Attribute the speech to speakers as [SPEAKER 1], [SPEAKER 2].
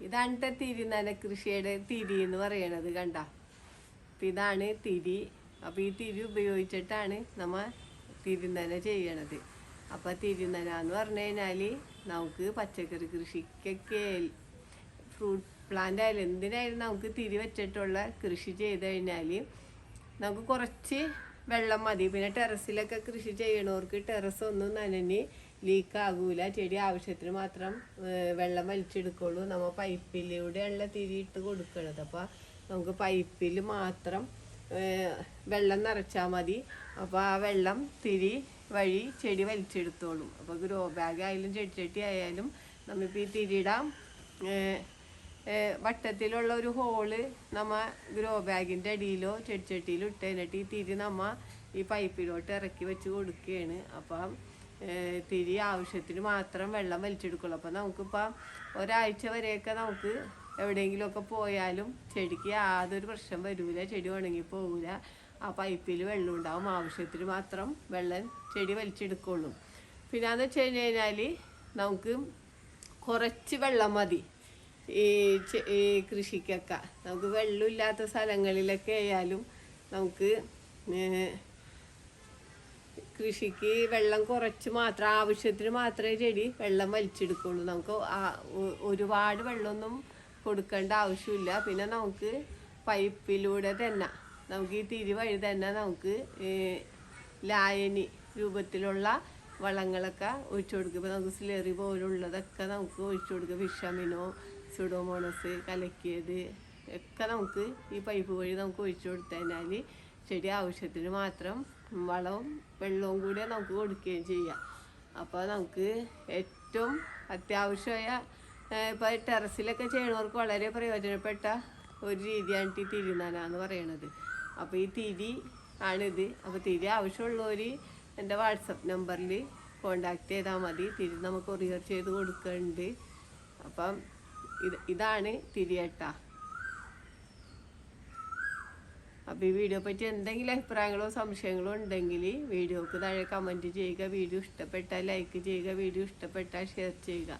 [SPEAKER 1] ഇതാണ് തിരിനന കൃഷിയുടെ തിരി എന്ന് പറയണത് കണ്ട. അപ്പൊ ഇതാണ് തിരി. അപ്പൊ ഈ തിരി ഉപയോഗിച്ചിട്ടാണ് നമ്മ തിരിനന ചെയ്യണത്. അപ്പൊ തിരിനന എന്ന് പറഞ്ഞു കഴിഞ്ഞാൽ നമുക്ക് പച്ചക്കറി കൃഷിക്കൊക്കെ ഫ്രൂട്ട് പ്ലാന്റ് ആയാലും എന്തിനായാലും നമുക്ക് തിരി വെച്ചിട്ടുള്ള കൃഷി ചെയ്ത് കഴിഞ്ഞാൽ നമുക്ക് കുറച്ച് വെള്ളം മതി. പിന്നെ ടെറസിലൊക്കെ കൃഷി ചെയ്യണവർക്ക് ടെറസ് ഒന്നും നനഞ്ഞ് ലീക്ക് ആകൂല ചെടി ആവശ്യത്തിന് മാത്രം വെള്ളം വലിച്ചെടുക്കുള്ളൂ. നമ്മൾ പൈപ്പിലൂടെയുള്ള തിരി ഇട്ട് കൊടുക്കണത്. അപ്പോൾ നമുക്ക് പൈപ്പിൽ മാത്രം വെള്ളം നിറച്ചാൽ മതി. അപ്പോൾ ആ വെള്ളം തിരി വഴി ചെടി വലിച്ചെടുത്തോളും. അപ്പോൾ ഗ്രോ ബാഗ് ആയാലും ചെടിച്ചട്ടി ആയാലും നമ്മളിപ്പോൾ ഈ തിരിയിടാം വട്ടത്തിലുള്ള ഒരു ഹോൾ നമ്മ ഗ്രോ ബാഗിന്റെ അടിയിലോ ചെടിച്ചട്ടിയിലോ ഇട്ട് കഴിഞ്ഞിട്ട് ഈ തിരി നമ്മ ഈ പൈപ്പിലോട്ട് ഇറക്കി വെച്ച് കൊടുക്കുകയാണ്. അപ്പം തിരി ആവശ്യത്തിന് മാത്രം വെള്ളം വലിച്ചെടുക്കുള്ളൂ. അപ്പം നമുക്കിപ്പം ഒരാഴ്ച വരെയൊക്കെ നമുക്ക് എവിടെയെങ്കിലുമൊക്കെ പോയാലും ചെടിക്ക് യാതൊരു പ്രശ്നം വരില്ല ചെടി ഉണങ്ങി പോകില്ല ആ പൈപ്പിൽ വെള്ളം ഉണ്ടാവും. ആവശ്യത്തിന് മാത്രം വെള്ളം ചെടി വലിച്ചെടുക്കുള്ളൂ. പിന്നെ എന്ന് വെച്ച് കഴിഞ്ഞ് കഴിഞ്ഞാൽ നമുക്ക് കുറച്ച് വെള്ളം മതി. ഈ ഈ കൃഷിക്കൊക്കെ. നമുക്ക് വെള്ളമില്ലാത്ത സ്ഥലങ്ങളിലൊക്കെ ആയാലും നമുക്ക് കൃഷിക്ക് വെള്ളം കുറച്ച് മാത്രം ആവശ്യത്തിന് മാത്രമേ ചെടി വെള്ളം വലിച്ചെടുക്കുള്ളൂ. നമുക്ക് ഒരുപാട് വെള്ളമൊന്നും കൊടുക്കേണ്ട ആവശ്യമില്ല. പിന്നെ നമുക്ക് പൈപ്പിലൂടെ തന്നെ നമുക്ക് ഈ തിരി വഴി തന്നെ നമുക്ക് ലായനി രൂപത്തിലുള്ള വളങ്ങളൊക്കെ ഒഴിച്ചു കൊടുക്കും. ഇപ്പോൾ നമുക്ക് സ്ലെറി പോലുള്ളതൊക്കെ നമുക്ക് ഒഴിച്ചു കൊടുക്കും. വിഷമിനോ സുഡോമോണസ് കലക്കിയത് ഒക്കെ നമുക്ക് ഈ പൈപ്പ് വഴി നമുക്ക് ഒഴിച്ചു കൊടുത്തു കഴിഞ്ഞാൽ ചെടി ആവശ്യത്തിന് മാത്രം വളവും വെള്ളവും കൂടെ നമുക്ക് കൊടുക്കുകയും ചെയ്യാം. അപ്പോൾ നമുക്ക് ഏറ്റവും അത്യാവശ്യമായ ഇപ്പോൾ ടെറസിലൊക്കെ ചെയ്യണവർക്ക് വളരെ പ്രയോജനപ്പെട്ട ഒരു രീതിയാണ് ഈ തിരിനന എന്ന് പറയണത്. അപ്പോൾ ഈ തിരി ആണിത്. അപ്പോൾ തിരി ആവശ്യമുള്ളവർ എന്റെ വാട്സപ്പ് നമ്പറിൽ കോണ്ടാക്ട് ചെയ്താൽ മതി. തിരി നമുക്ക് കൊറിയർ ചെയ്ത് കൊടുക്കുന്നുണ്ട് അപ്പം ഇത് ഇതാണ് തിരിയേട്ട. അപ്പോൾ ഈ വീഡിയോ പറ്റി എന്തെങ്കിലും അഭിപ്രായങ്ങളോ സംശയങ്ങളോ ഉണ്ടെങ്കിൽ വീഡിയോക്ക് താഴെ കമന്റ് ചെയ്യുക വീഡിയോ ഇഷ്ടപ്പെട്ടാൽ ലൈക്ക് ചെയ്യുക വീഡിയോ ഇഷ്ടപ്പെട്ടാൽ ഷെയർ ചെയ്യുക.